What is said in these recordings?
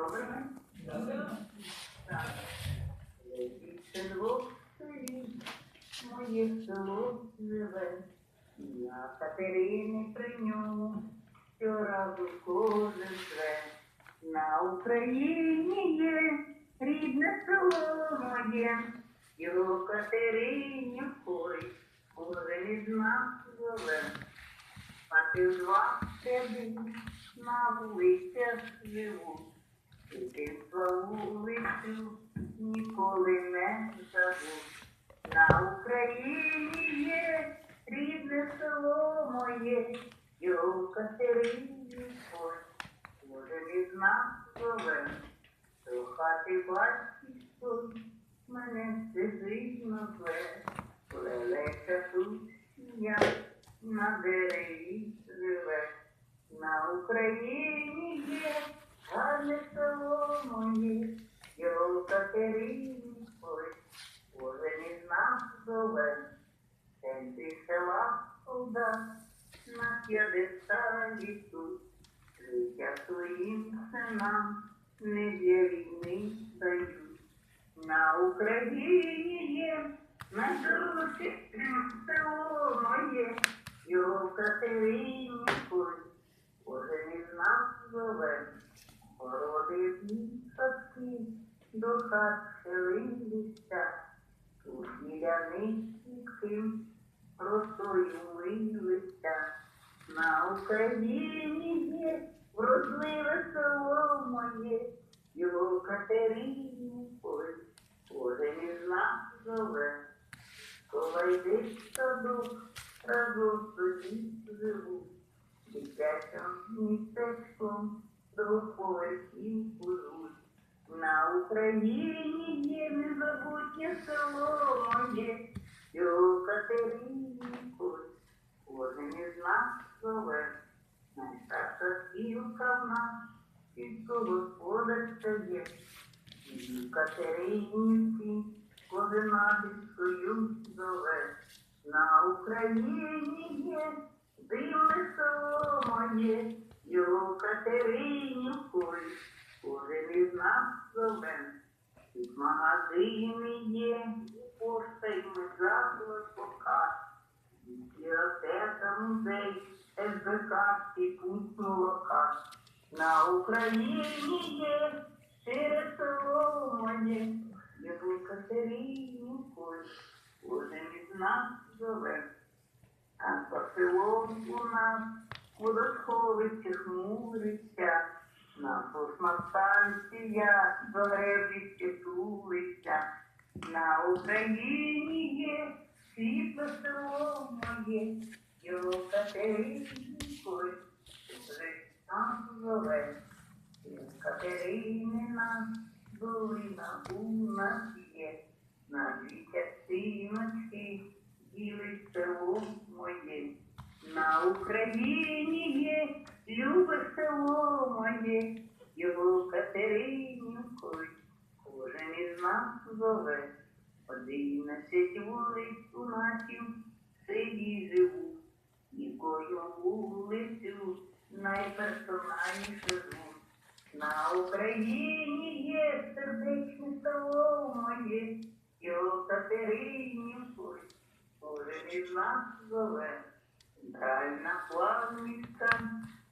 добре? Так. Двох селі, моє село. На Катерині при ньому щоразу кожен живе. На Україні є рідне село моє, його Катерині ой, кожен із нас живе. А ти два тебе на вулицях живу. Дитинства вулицю ніколи не забув. На Україні є рідне село моє, його Катерині ой, кожен із нас зове. До хати батьківської мене сизично зве, лелека тут я на дереві живе. На Україні є гарне село моє, його в Катерині ой, кожен із нас зове. В центрі села солдат на тут, життя своїм синам не для. На Україні є найдорожче село моє, його в Катерині ой, кожен із нас зове. Породи садки до хат селилися, тут біля них сітким росою милися. На Україні є вродливе село моє, його Катерині ой, кожен із нас зове. Коли йдеш в садок, разом собі живу, дитячим містечком двоповерхів будуть. На Україні є незабутнє село моє, його в Катерині ой, кожен із нас зове. Спілка в нас, сільськогосподарська є, і в Катеринівці свою зове. На Україні є дивне село моє, його Катеринівкою, кожен із нас зове. Тут магазини є, пошта й заклад показ. Бібліотека, музей, СБК і пункт молока. На Україні є щире село моє, його Катеринівкою, кожен із нас зове. А селом у нас водосховище хмуриться, на станція до гребліще тулиться. На Україні є світло село моє, його Катеринкою, Зове. Катеринина долина у нас є, на дві частиночки ділить село моє. На Україні є любе село моє, його Катеринівкою, кожен із нас зове. Одинадцять вулиць у нашім селі живу, і кожну вулицю найперсональніше звуть. На Україні є сердечне село моє, його Катеринівкою, кожен із нас зове. Центральна плавнівська,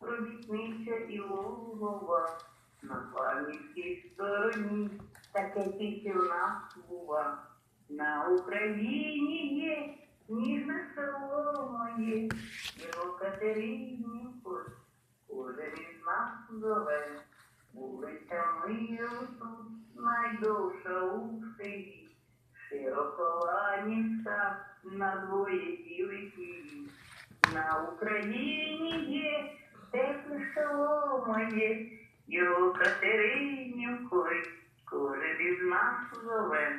робітнича і лугова, на плавнівській стороні, таке тільки в нас бува. На Україні є ніжне село моє, його Катеринівкою, кожен із нас зове. Вулиця Миру тут найдовша у селі, широколанівська на двоє білих. На Україні є тепле село моє, його Катеринівкою, кожен із нас зове.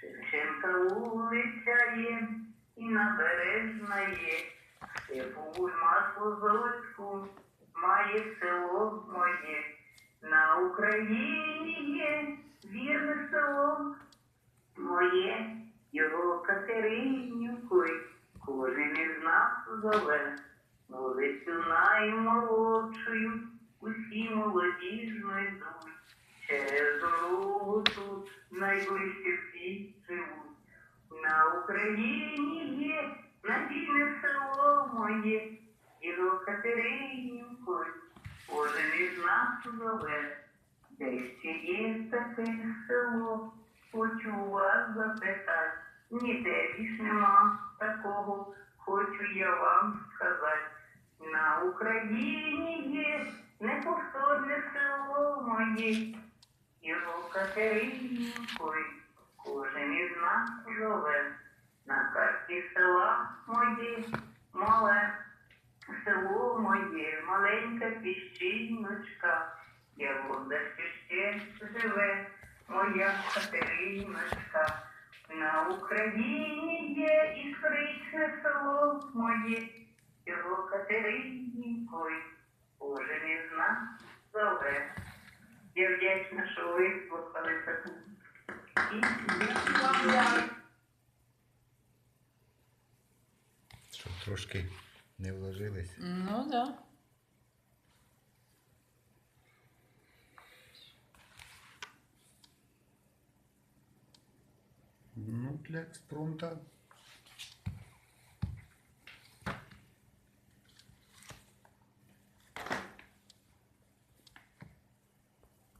Шевченка вулиця є, і набережна є, Степу масло золотку має село моє. На Україні є вірне село моє, його Катеринівкою, кожен із нас зове. Вулицю наймолодшою, усі молоді ж йдуть. через дорогу тут найближчі всі живуть. На Україні є надійне село моє, і до Катеринівку кожен із нас зове. Де ще є таке село, хочу вас запитати, ніде більш нема такого, хочу я вам сказати. На Україні є неповторне село моє, його Катеринівкою кожен із нас живе. На карті села моє, мале село моє, маленька піщиночка, я вода ще живе, моя Катериночка. На Україні є історичне село моє, його Катеринівкою, кожен із нас зове. Я вдячна, що ви слухали таку. І дякую вам трошки не вложились. Ну да. Ну, для експромта